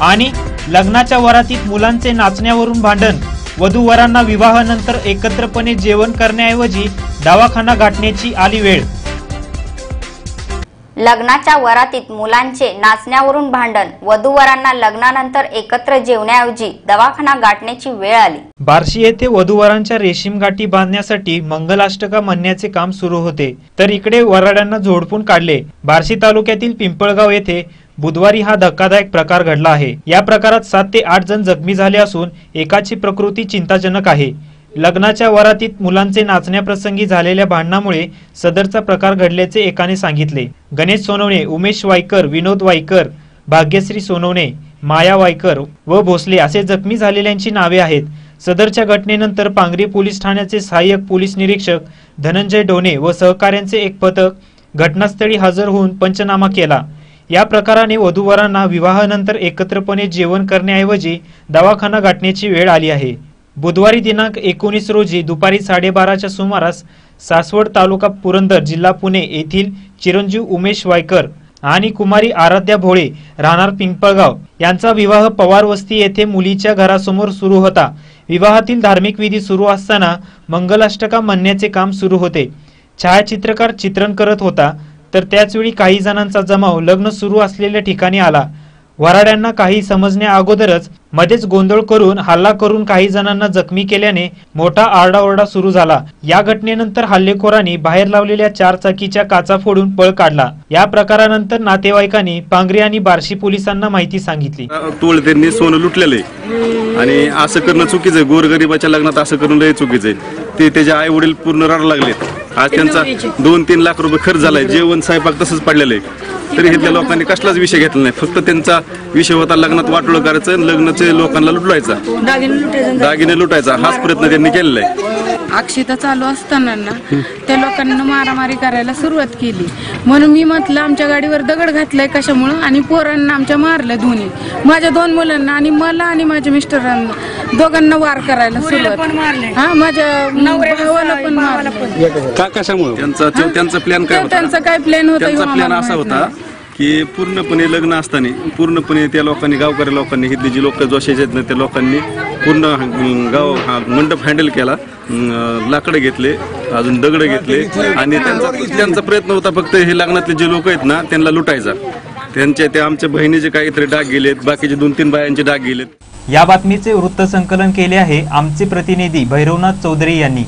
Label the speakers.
Speaker 1: आणि लग्नाच्या वरातीत मुलांचे नाचण्यावरून भांडण. वधूवरांना विवाहानंतर एकत्रपणे जेवण करण्याऐवजी दवाखाना गाठण्याची आली वेळ.
Speaker 2: लग्नाच्या वरातीत मुलांचे नाचण्यावरून भांडण. वधूवरांना लग्नानंतर एकत्र जेवण्याऐवजी दवाखाना गाठण्याची वेळ आली.
Speaker 1: बार्शी येथे वधूवरांच्या रेशीम गाठी बांधण्यासाठी मंगलाष्टका म्हणण्याचे काम सुरू होते. तर इकडे वराड्यांना झोडपून काढले. बार्शी तालुक्यातील पिंपळगाव येथे बुधवारी हा धक्कादायक प्रकार घडला आहे. या प्रकारात सात ते आठ जण जखमी झाले असून एकाची प्रकृती चिंताजनक आहे. लग्नाच्या वरातीत मुलांचे नाचण्याप्रसंगी झालेल्या भांडणामुळे सदरचा प्रकार घडल्याचे एकाने सांगितले. गणेश सोनवणे उमेश वायकर विनोद वायकर भाग्यश्री सोनवणे माया वायकर व भोसले असे जखमी झालेल्यांची नावे आहेत. सदरच्या घटनेनंतर पांगरी पोलीस ठाण्याचे सहाय्यक पोलीस निरीक्षक धनंजय डोने व सहकाऱ्यांचे एक पथक घटनास्थळी हजर होऊन पंचनामा केला. या प्रकाराने वधूवरांना विवाहानंतर एकत्रपणे जेवण करण्याऐवजी दवाखाना गाठण्याची वेळ आली आहे. बुधवारी दिनांक एकोणीस रोजी दुपारी साडेबाराच्या सुमारास सासवड तालुका पुरंदर जिल्हा पुणे येथील चिरंजीव उमेश वायकर आणि कुमारी आराध्या भोळे राहणार पिंपळगाव यांचा विवाह पवार वस्ती येथे मुलीच्या घरासमोर सुरू होता. विवाहातील धार्मिक विधी सुरू असताना मंगलाष्टका म्हणण्याचे काम सुरू होते. छायाचित्रकार चित्रण करत होता. तर त्याचवेळी काही जणांचा जमाव लग्न सुरू असलेल्या ठिकाणी आला. वराड्यांना काही समजण्या अगोदरच मध्येच गोंधळ करून हल्ला करून काही जणांना जखमी केल्याने मोठा आरडाओरडा सुरू झाला. या घटनेनंतर हल्लेखोरांनी बाहेर लावलेल्या चार चाकीच्या काचा फोडून पळ काढला. या प्रकारानंतर नातेवाईकांनी पांगरी आणि बार्शी पोलिसांना माहिती सांगितली.
Speaker 3: तोळ त्यांनी सोनं लुटलेलं. आहे आणि असं करणं चुकीचं आहे. गोरगरिबाच्या लग्नात असं करून लय चुकीचं आहे. ते त्याचे आई वडील पूर्ण रड लागलेत. आज त्यांचा दोन तीन लाख रुपये खर्च झालाय. जेवण स्वयंपाक तसंच पडलेलं आहे. तरी इथल्या लोकांनी कसलाच विषय घेतला नाही. फक्त त्यांचा विषय होता लग्नात वाटोळ करायचं लग्नाचे लोकांना लुटवायचा.
Speaker 4: दागिने लुटायचा.
Speaker 3: हाच प्रयत्न त्यांनी केलेला आहे.
Speaker 4: अक्षिता चालू असताना ना त्या लोकांना मारामारी करायला सुरुवात केली. म्हणून मी म्हटलं आमच्या गाडीवर दगड घातलाय कशामुळं? आणि पोरांना आमच्या मारलं दोन्ही. माझ्या दोन मुलांना आणि मला आणि माझ्या मिस्टरांना. दोघांना वार करायला सुरुवात. हा माझ्या भावाला पण मारलं.
Speaker 5: का कशामुळे?
Speaker 3: त्यांचा तो- त्यांचा प्लॅन काय होता?
Speaker 4: त्यांचा काय प्लॅन होता
Speaker 3: त्यांचा प्लॅन असा होता की पूर्णपणे लग्न असताना पूर्णपणे त्या लोकांनी गावकरी लोकांनी इथले जी लोक जोशाचे आहेत ना त्या लोकांनी पूर्ण अं, गाव हा मंडप हँडल केला अं, लाकडं घेतले अजून दगड घेतले आणि त्यांचा त्यांचा प्रयत्न होता फक्त हे लग्नातले जे लोक आहेत ना त्यांना लुटायचा. त्यांच्या त्या आमच्या बहिणीचे काहीतरी डाग गेलेत बाकीचे दोन तीन बायांचे डाग गेलेत.
Speaker 1: या बातमीचे वृत्तसंकलन केले आहे आमचे प्रतिनिधी भैरवनाथ चौधरी यांनी.